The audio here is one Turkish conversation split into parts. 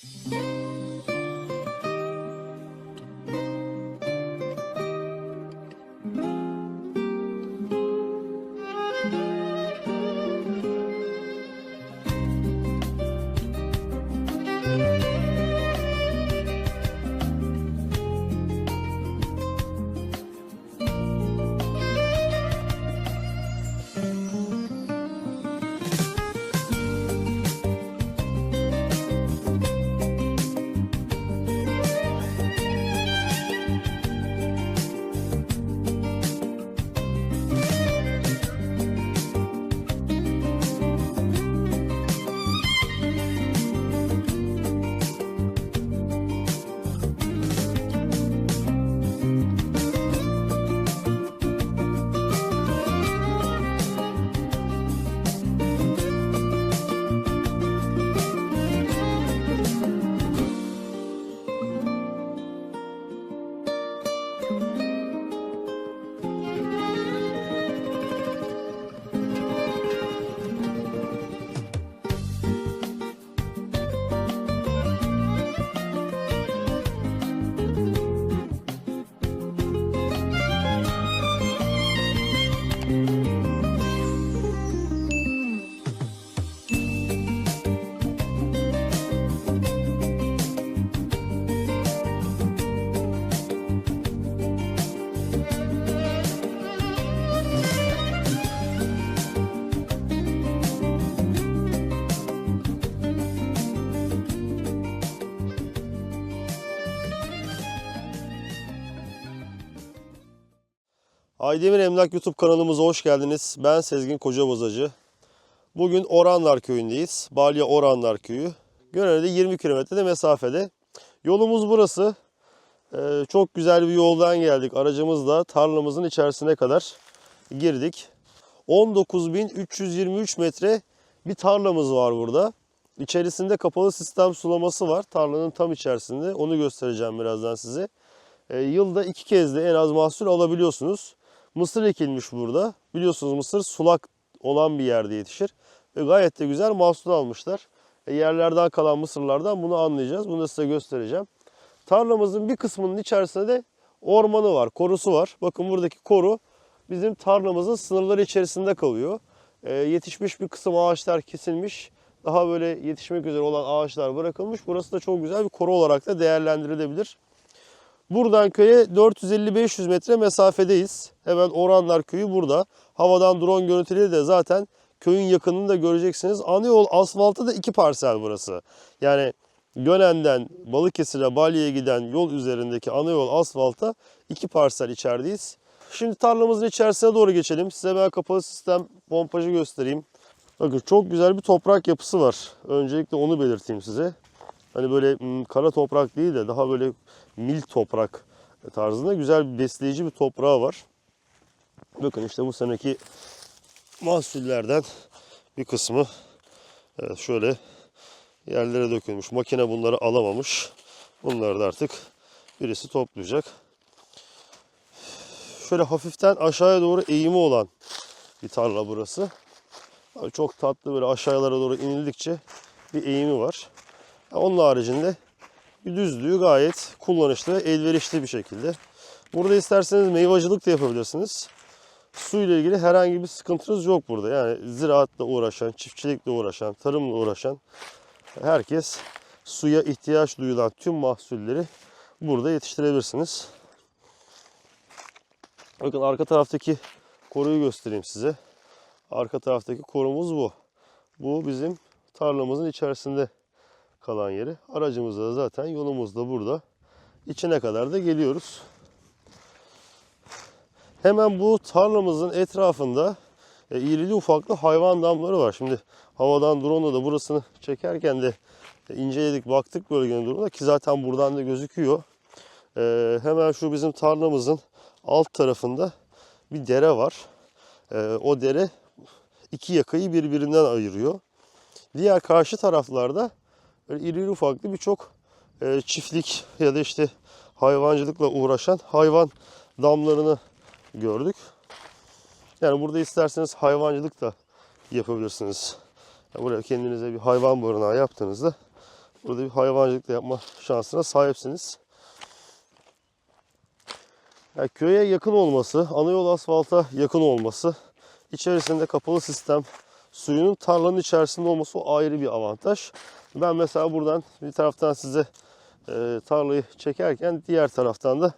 Música Aydemir Emlak YouTube kanalımıza hoş geldiniz. Ben Sezgin Kocabozacı. Bugün Oranlar Köyü'ndeyiz. Balya Oranlar Köyü. Gönel'de 20 kilometrede mesafede. Yolumuz burası. Ee, çok güzel bir yoldan geldik. Aracımızla tarlamızın içerisine kadar girdik. 19.323 metre bir tarlamız var burada. İçerisinde kapalı sistem sulaması var. Tarlanın tam içerisinde. Onu göstereceğim birazdan size. Ee, yılda iki kez de en az mahsul alabiliyorsunuz. Mısır ekilmiş burada. Biliyorsunuz mısır sulak olan bir yerde yetişir. Ve gayet de güzel mahsul almışlar. E, yerlerden kalan mısırlardan bunu anlayacağız. Bunu da size göstereceğim. Tarlamızın bir kısmının içerisinde de ormanı var, korusu var. Bakın buradaki koru bizim tarlamızın sınırları içerisinde kalıyor. E, yetişmiş bir kısım ağaçlar kesilmiş. Daha böyle yetişmek üzere olan ağaçlar bırakılmış. Burası da çok güzel bir koru olarak da değerlendirilebilir. Buradan köye 450-500 metre mesafedeyiz. Hemen Oranlar Köyü burada. Havadan drone görüntüleri de zaten köyün yakınını da göreceksiniz. Ana yol asfaltı da iki parsel burası. Yani Gönen'den Balıkesir'e Balya'ya giden yol üzerindeki ana yol asfalta iki parsel içerideyiz. Şimdi tarlamızın içerisine doğru geçelim. Size ben kapalı sistem pompajı göstereyim. Bakın çok güzel bir toprak yapısı var. Öncelikle onu belirteyim size. Hani böyle mm, kara toprak değil de daha böyle mil toprak tarzında güzel bir besleyici bir toprağı var. Bakın işte bu seneki mahsullerden bir kısmı evet şöyle yerlere dökülmüş. Makine bunları alamamış. Bunları da artık birisi toplayacak. Şöyle hafiften aşağıya doğru eğimi olan bir tarla burası. Çok tatlı böyle aşağılara doğru inildikçe bir eğimi var. Onun haricinde düzlüğü gayet kullanışlı ve elverişli bir şekilde. Burada isterseniz meyvacılık da yapabilirsiniz. Su ile ilgili herhangi bir sıkıntınız yok burada. Yani ziraatla uğraşan, çiftçilikle uğraşan, tarımla uğraşan herkes suya ihtiyaç duyulan tüm mahsulleri burada yetiştirebilirsiniz. Bakın arka taraftaki koruyu göstereyim size. Arka taraftaki korumuz bu. Bu bizim tarlamızın içerisinde kalan yeri. Aracımızda da zaten yolumuz da burada. İçine kadar da geliyoruz. Hemen bu tarlamızın etrafında e, irili ufaklı hayvan damları var. Şimdi havadan drone'la da burasını çekerken de e, inceledik baktık bölgenin durumuna ki zaten buradan da gözüküyor. E, hemen şu bizim tarlamızın alt tarafında bir dere var. E, o dere iki yakayı birbirinden ayırıyor. Diğer karşı taraflarda böyle iri ufaklı birçok e, çiftlik ya da işte hayvancılıkla uğraşan hayvan damlarını gördük. Yani burada isterseniz hayvancılık da yapabilirsiniz. Yani buraya kendinize bir hayvan barınağı yaptığınızda Burada bir hayvancılık da yapma şansına sahipsiniz. Yani köye yakın olması, ana yol asfalta yakın olması, içerisinde kapalı sistem suyunun tarlanın içerisinde olması o ayrı bir avantaj. Ben mesela buradan bir taraftan size e, tarlayı çekerken diğer taraftan da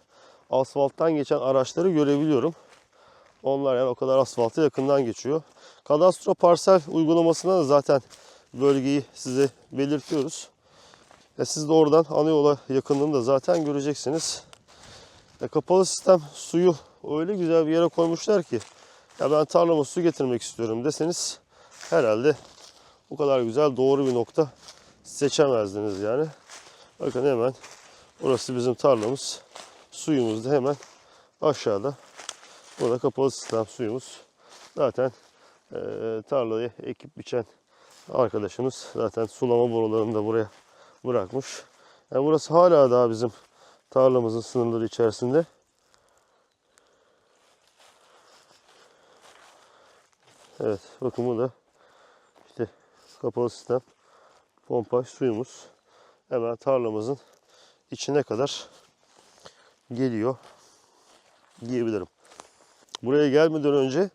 asfalttan geçen araçları görebiliyorum. Onlar yani o kadar asfalta yakından geçiyor. Kadastro parsel uygulamasında da zaten bölgeyi size belirtiyoruz. Ya siz de oradan ana yola yakınlığını zaten göreceksiniz. Ya kapalı sistem suyu öyle güzel bir yere koymuşlar ki ya ben tarlama su getirmek istiyorum deseniz herhalde bu kadar güzel doğru bir nokta seçemezdiniz yani. Bakın hemen orası bizim tarlamız. Suyumuz da hemen aşağıda. Burada kapalı sistem suyumuz. Zaten eee tarlayı ekip biçen arkadaşımız zaten sulama borularını da buraya bırakmış. Yani burası hala daha bizim tarlamızın sınırları içerisinde. Evet bakın bu da işte kapalı sistem pompaj suyumuz hemen tarlamızın içine kadar geliyor diyebilirim. Buraya gelmeden önce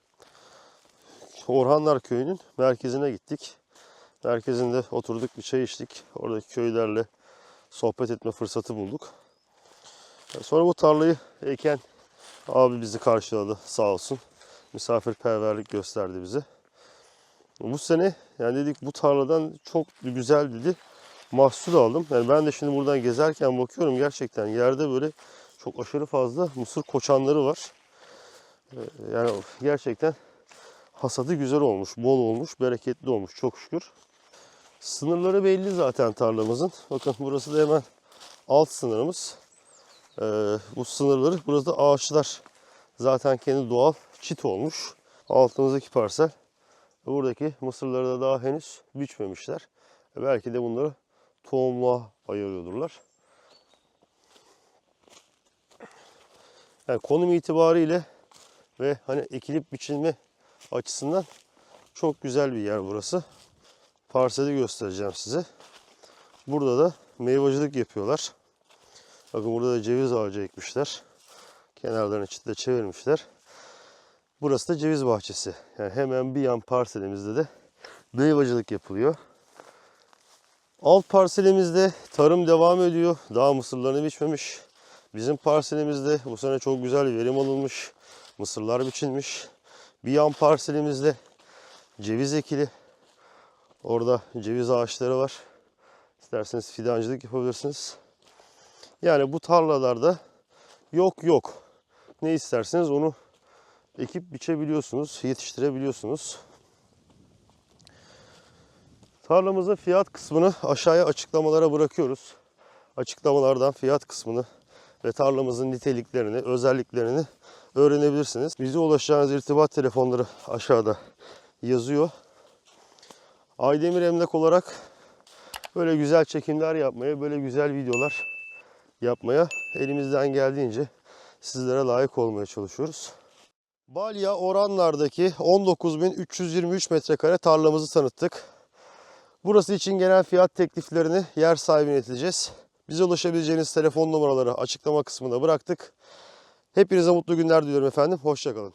Orhanlar Köyü'nün merkezine gittik. Merkezinde oturduk bir çay içtik. Oradaki köylerle sohbet etme fırsatı bulduk. Sonra bu tarlayı eken abi bizi karşıladı sağ olsun. Misafirperverlik gösterdi bize. Bu sene yani dedik bu tarladan çok güzel dedi. Mahsul aldım. Yani ben de şimdi buradan gezerken bakıyorum gerçekten yerde böyle çok aşırı fazla mısır koçanları var. Ee, Yani gerçekten hasadı güzel olmuş, bol olmuş, bereketli olmuş çok şükür. Sınırları belli zaten tarlamızın. Bakın burası da hemen alt sınırımız. Ee, bu sınırları burada da ağaçlar zaten kendi doğal çit olmuş. Altımızdaki parsel. Buradaki mısırları da daha henüz biçmemişler. E belki de bunları tohumluğa ayırıyordurlar. Yani konum itibariyle ve hani ekilip biçilme açısından çok güzel bir yer burası. Parseli göstereceğim size. Burada da meyvacılık yapıyorlar. Bakın burada da ceviz ağacı ekmişler. Kenarlarını çitle çevirmişler. Burası da ceviz bahçesi. Yani hemen bir yan parselimizde de meyvacılık yapılıyor. Alt parselimizde tarım devam ediyor. Daha mısırlarını biçmemiş. Bizim parselimizde bu sene çok güzel verim alınmış. Mısırlar biçilmiş. Bir yan parselimizde ceviz ekili. Orada ceviz ağaçları var. İsterseniz fidancılık yapabilirsiniz. Yani bu tarlalarda yok yok. Ne isterseniz onu ekip biçebiliyorsunuz, yetiştirebiliyorsunuz. Tarlamızın fiyat kısmını aşağıya açıklamalara bırakıyoruz. Açıklamalardan fiyat kısmını ve tarlamızın niteliklerini, özelliklerini öğrenebilirsiniz. Bize ulaşacağınız irtibat telefonları aşağıda yazıyor. Aydemir Emlak olarak böyle güzel çekimler yapmaya, böyle güzel videolar yapmaya elimizden geldiğince sizlere layık olmaya çalışıyoruz. Balya Oranlar'daki 19.323 metrekare tarlamızı tanıttık. Burası için genel fiyat tekliflerini yer sahibine ileteceğiz. Bize ulaşabileceğiniz telefon numaraları açıklama kısmında bıraktık. Hepinize mutlu günler diliyorum efendim. Hoşçakalın.